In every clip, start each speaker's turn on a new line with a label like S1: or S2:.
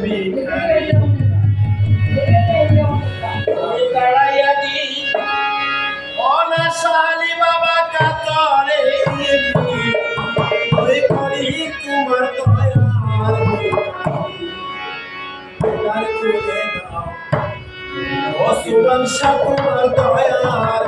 S1: নবী তুমি দাঁড়াইয়া দি অনাশালি বাবা কাতরে ওই করি তোমার দয়ার। তোমার দয়ার।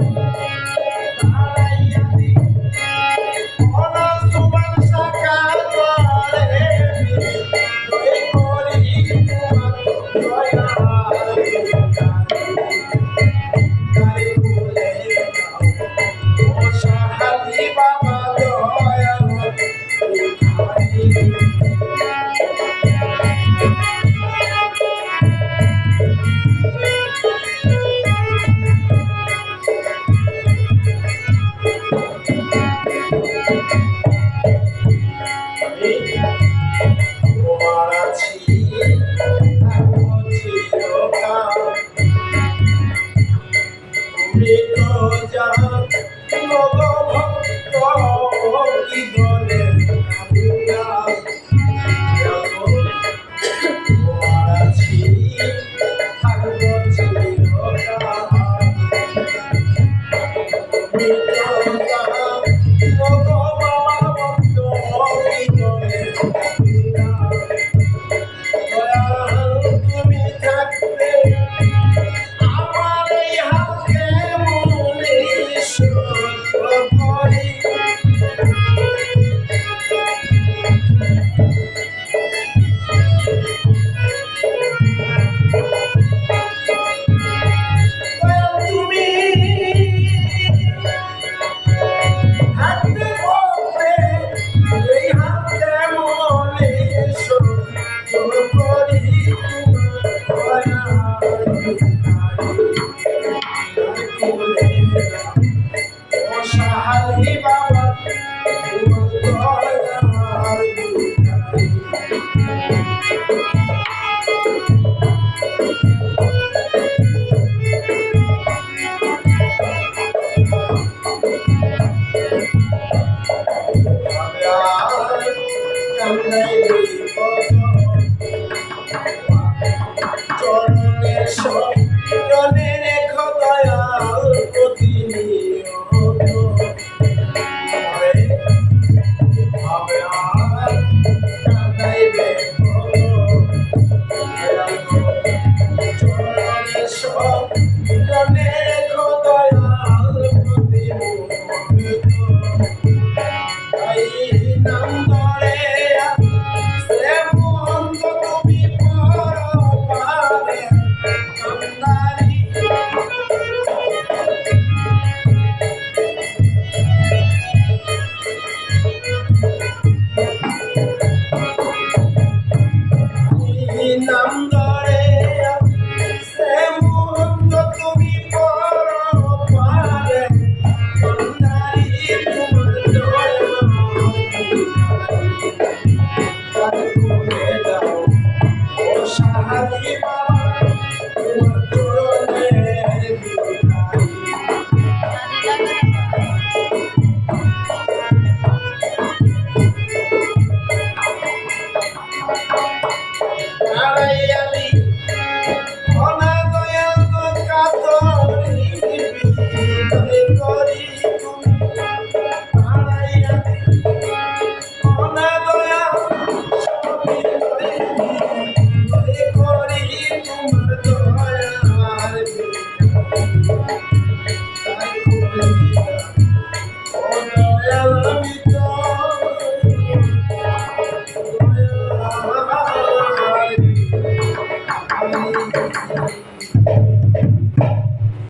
S1: Thank you. Thank you. সাহায্য